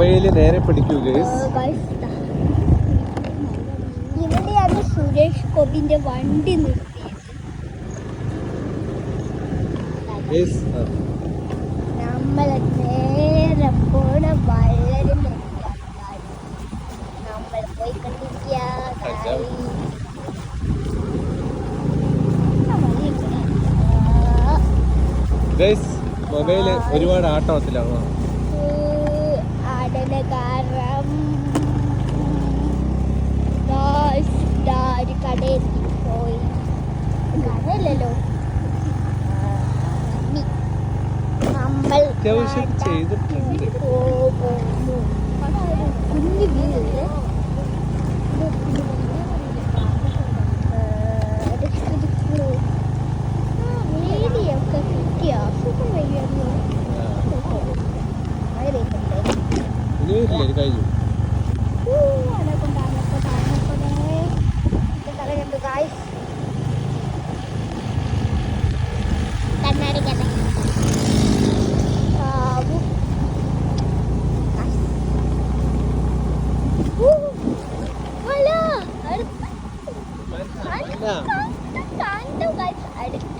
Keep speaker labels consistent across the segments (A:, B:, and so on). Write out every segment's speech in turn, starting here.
A: Mobile നേരെ പിടിക്കൂ guys
B: ഇവിടെയാണ് സുരേഷ് ഗോപിന്റെ വണ്ടി നിർത്തിയത്. നമ്മളെ നേരെ പോണ വളരെ നമ്മൾ പോയി കണ്ടിരിക്കുക.
A: ഗൈസ് മൊബൈൽ ഒരുപാട് ആട്ടത്തിലാണ്
B: ആടനകാരം ഒരു കടയിൽ പോയി കടയില്ലല്ലോ നമ്മൾ കുഞ്ഞു വീട് Guys. ഊ, മല. അടുത്ത്
A: അല്ല.
B: കണ്ടു, കണ്ടു, guys. അടുത്ത്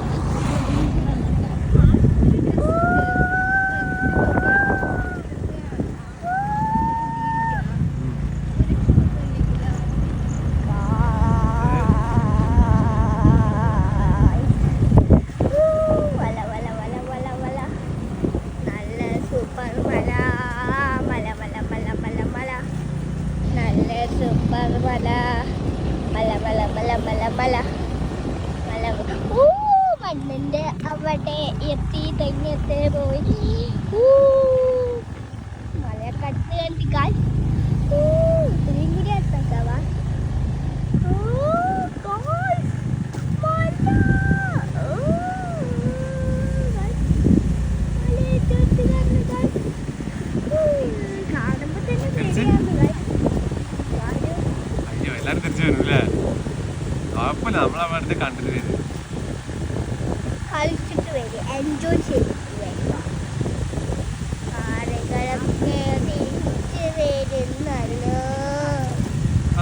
B: മല മല മല മല മല മല മല ഊ മണ്ണിന്റെ അവിടെ എത്തി തെങ്ങത്തെ പോയി. ഊ. മല കട്ട് കണ്ടിക്കാൻ. ഊ.
A: എല്ലാരും തിരിച്ചു വരും അല്ലേ കുഴപ്പമില്ല നമ്മളെ അടുത്ത് കണ്ടിട്ട് വരും.
B: കളിച്ചിട്ട് വരും. എൻജോയ് വരുന്നല്ലോ.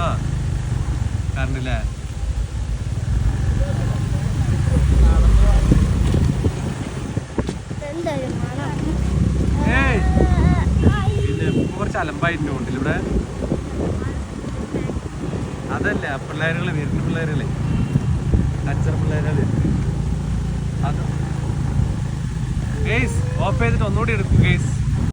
A: ആ കണ്ടില്ലേ? കുറച്ച് അലമ്പായിട്ടുണ്ട് ഇവിടെ. അതല്ല പിള്ളേരുകൾ വരുന്ന പിള്ളേരല്ലേ കച്ചറ പിള്ളേരല്ലേ അത്. ഗേസ് ഓഫ് ചെയ്തിട്ട് ഒന്നുകൂടി എടുക്കും ഗേസ്